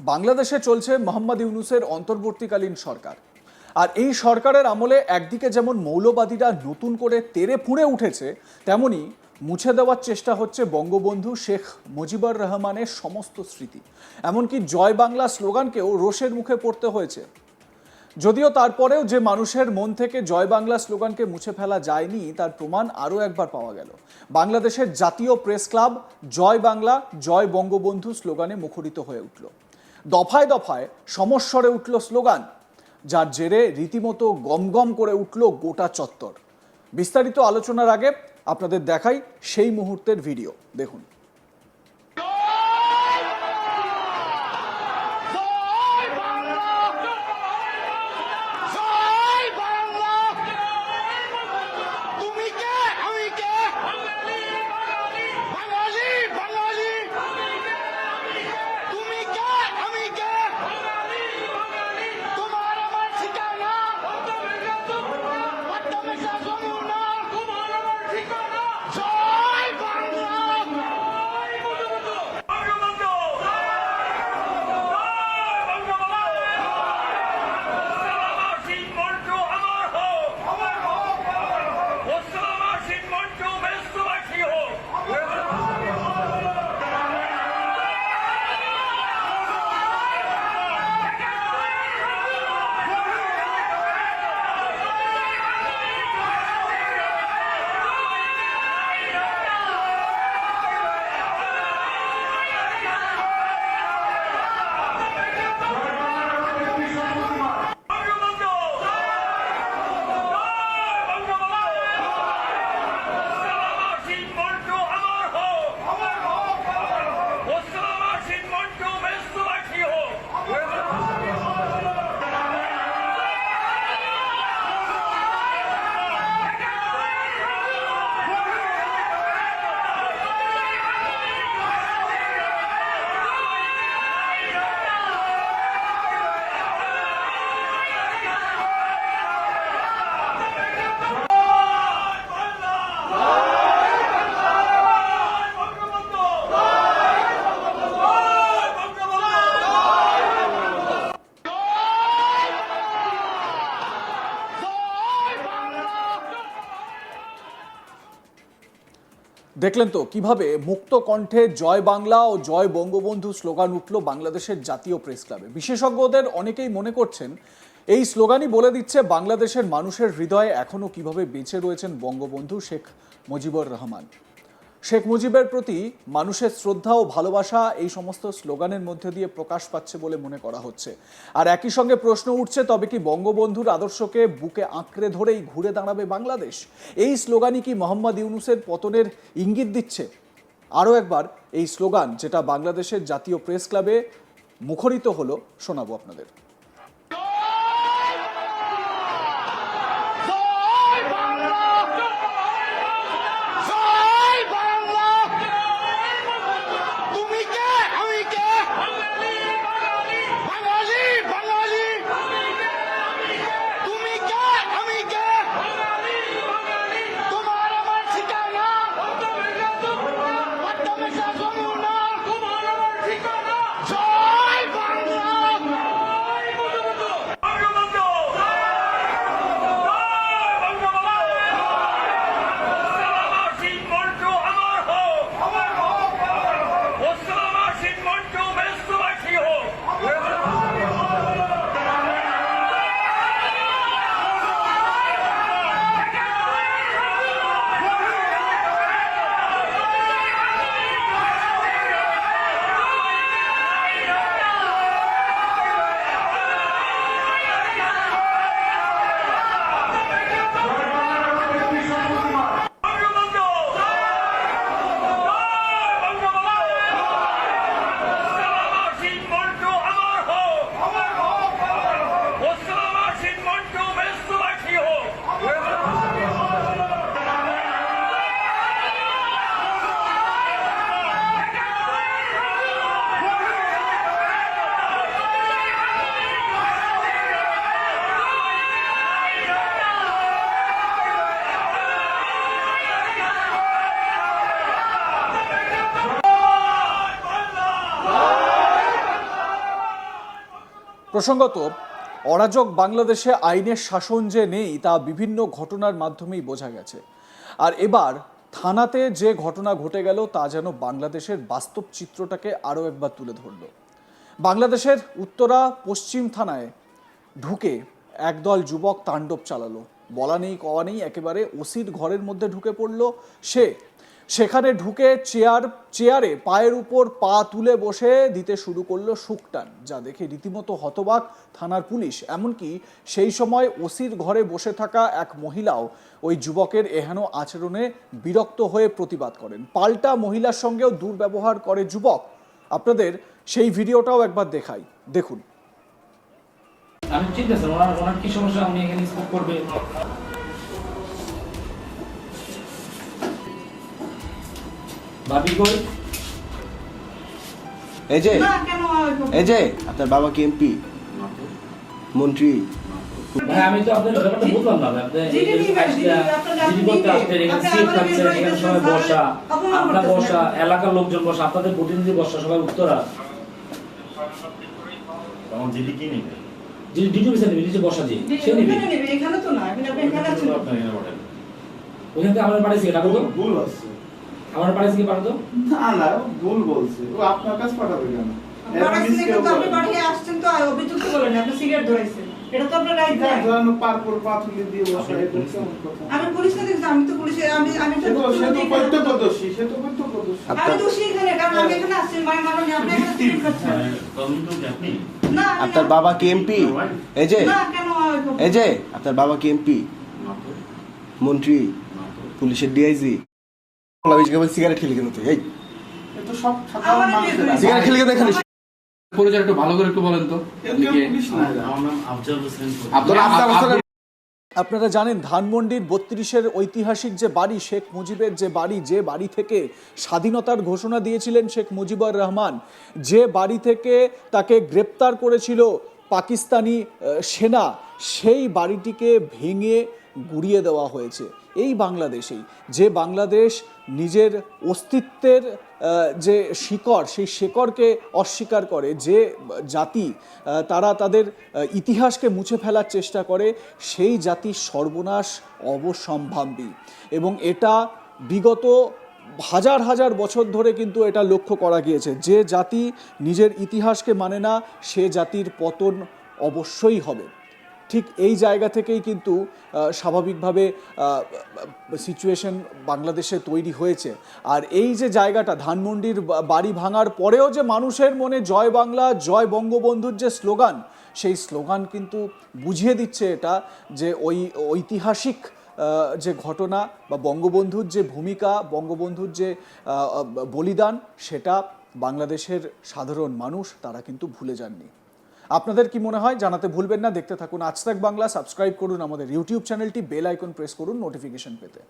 বাংলাদেশে চলছে মোহাম্মদ ইউনুসের অন্তর্বর্তীকালীন সরকার। আর এই সরকারের আমলে একদিকে যেমন মৌলবাদীরা নতুন করে তেরে ফুঁড়ে উঠেছে, তেমনি মুছে দেওয়ার চেষ্টা হচ্ছে বঙ্গবন্ধু শেখ মুজিবুর রহমানের সমস্ত স্মৃতি। এমনকি জয় বাংলা স্লোগানকেও রোষের মুখে পড়তে হয়েছে। যদিও তারপরেও যে মানুষের মন থেকে জয় বাংলা স্লোগানকে মুছে ফেলা যায়নি, তার প্রমাণ আরও একবার পাওয়া গেল। বাংলাদেশের জাতীয় প্রেস ক্লাব জয় বাংলা, জয় বঙ্গবন্ধু স্লোগানে মুখরিত হয়ে উঠল। দফায় দফায় সমস্বরে উঠল স্লোগান, যার জেরে রীতিমতো গমগম করে উঠল গোটা চত্বর। বিস্তারিত আলোচনার আগে আপনাদের দেখাই সেই মুহূর্তের ভিডিও। দেখুন। দেখলেন তো, কীভাবে মুক্ত কণ্ঠে জয় বাংলা ও জয় বঙ্গবন্ধু স্লোগান উঠল বাংলাদেশের জাতীয় প্রেস ক্লাবে। বিশেষজ্ঞদের অনেকেই মনে করছেন, এই স্লোগানই বলে দিচ্ছে বাংলাদেশের মানুষের হৃদয়ে এখনও কীভাবে বেঁচে রয়েছেন বঙ্গবন্ধু শেখ মুজিবুর রহমান। শেখ মুজিবের প্রতি মানুষের শ্রদ্ধা ও ভালোবাসা এই সমস্ত স্লোগানের মধ্যে দিয়ে প্রকাশ পাচ্ছে বলে মনে করা হচ্ছে। আর একই সঙ্গে প্রশ্ন উঠছে, তবে কি বঙ্গবন্ধুর আদর্শকে বুকে আঁকড়ে ধরেই ঘুরে দাঁড়াবে বাংলাদেশ? এই স্লোগানই কি মোহাম্মদ ইউনুসের পতনের ইঙ্গিত দিচ্ছে? আরও একবার, এই স্লোগান যেটা বাংলাদেশের জাতীয় প্রেস ক্লাবে মুখরিত হলো, শোনাবো আপনাদের। প্রসঙ্গত, অরাজক বাংলাদেশে আইনের শাসন যে নেই তা বিভিন্ন ঘটনার মাধ্যমেই বোঝা গেছে। আর এবার থানাতে যে ঘটনা ঘটে গেল তা যেন বাংলাদেশের বাস্তব চিত্রটাকে আরও একবার তুলে ধরল। বাংলাদেশের উত্তরা পশ্চিম থানায় ঢুকে একদল যুবক তাণ্ডব চালালো। বলা নেই, কওয়া নেই, একেবারে ওসির ঘরের মধ্যে ঢুকে পড়ল। সে সেখানে ঢুকে চেয়ার, চেয়ারে পায়ের উপর পা তুলে বসে দিতে শুরু করল শুকটান, যা দেখে রীতিমতো হতবাক থানার পুলিশ। এমনকি সেই সময় ওসির ঘরে বসে থাকা এক মহিলাও ওই যুবকের এহেন আচরণে বিরক্ত হয়ে প্রতিবাদ করেন। পাল্টা মহিলার সঙ্গেও দুর্ব্যবহার করে যুবক। আপনাদের সেই ভিডিওটাও একবার দেখাই। দেখুন। আমি ঠিক আছে, ওনার ওনার কি সমস্যা? এখানে স্মোক করবে। ভাবি কই? এই যে এই যে আপনার বাবা কি এমপি? মন্ত্রী। ভাই আমি তো আপনার ব্যাপারটা বুঝলাম না আপনি জিডি নিবে, আসলে জিডি, আপনার জিডি করতে আসছেন এখানে আপনি সিট আমাদের থাকছে বিরুদ্ধে এখানে সবাই বসা। আপনার বসা এলাকার লোকজন বসা আপনাদের প্রতিনিধি বসা সবাই উত্তরা। তখন জিডি কি নিবে? যিনি ডিউটি অফিসার নেবে নিচে বসা যে সে নেবে। ওখানে এখানে তো না এখানে আমার ভুল আছে। আমার পাঠাইছি কি পাঠো তো না না ও ভুল বলছে। ও আপনার কাছে পাঠাবে কেন? আপনি। পাঠিয়ে আসছেন তো অভিযুক্ত বলেন আপনি সিগারেট ধরেছেন। এটা তো আপনার রাইট ধরেন পার পর পাথুলি দিয়ে কথা? আমি পুলিশকে দেখছি আমি তো পুলিশে আমি আমি তো সে তো- এখানে- সে তো প্রত্যক্ষদর্শী। আমি দোষী এখানে কারণ আমি এখানে আসছি মানে মানে আপনি এখানে সিগারেট খাচ্ছেন না আপনার বাবা কি এমপি? এই যে না কেন এই যে আপনার বাবা কি এমপি? মন্ত্রী পুলিশের ডিআইজি সিগারেট খেলে কেন তুই এই তো সব সাধারণ আমার মানুষের বিয়ে আছে। সিগারেট খেলে কেন এখানে পরিচয় একটু ভালো করে একটু বলেন তো কেউ আপনি কেউ কে? পুলিশ না যায়। আমার নাম আফজাল হোসেন আপনার আপনি আমার আপনারা জানেন ধানমন্ডির বত্রিশের ঐতিহাসিক যে বাড়ি শেখ মুজিবের যে বাড়ি যে বাড়ি থেকে স্বাধীনতার ঘোষণা দিয়েছিলেন শেখ মুজিবুর রহমান যে বাড়ি থেকে তাকে গ্রেপ্তার করেছিল পাকিস্তানি সেনা সেই বাড়িটিকে ভেঙে গুড়িয়ে দেওয়া হয়েছে এই বাংলাদেশেই। যে বাংলাদেশ নিজের অস্তিত্বের যে শিকড়, সেই শিকড়কে অস্বীকার করে, যে জাতি তারা তাদের ইতিহাসকে মুছে ফেলার চেষ্টা করে, সেই জাতির সর্বনাশ অবসম্ভাবী। এবং এটা বিগত হাজার হাজার বছর ধরে কিন্তু এটা লক্ষ্য করা গিয়েছে। যে জাতি নিজের ইতিহাসকে মানে না, সে জাতির পতন অবশ্যই হবে। ঠিক এই জায়গা থেকেই কিন্তু স্বাভাবিকভাবে সিচুয়েশন বাংলাদেশে তৈরি হয়েছে। আর এই যে জায়গাটা, ধানমন্ডির বাড়ি ভাঙার পরেও যে মানুষের মনে জয় বাংলা, জয় বঙ্গবন্ধুর যে স্লোগান, সেই স্লোগান কিন্তু বুঝিয়ে দিচ্ছে এটা যে ওই ঐতিহাসিক যে ঘটনা বা বঙ্গবন্ধুর যে ভূমিকা, বঙ্গবন্ধুর যে বলিদান, সেটা বাংলাদেশের সাধারণ মানুষ, তারা কিন্তু ভুলে যাননি। আপনাদের কি মনে হয় জানাতে ভুলবেন না? দেখতে থাকুন আজ বাংলা, সাবস্ক্রাইব করুন আমাদের ইউটিউব চ্যানেলটি, বেল আইকন প্রেস করুন নোটিফিকেশন পেতে।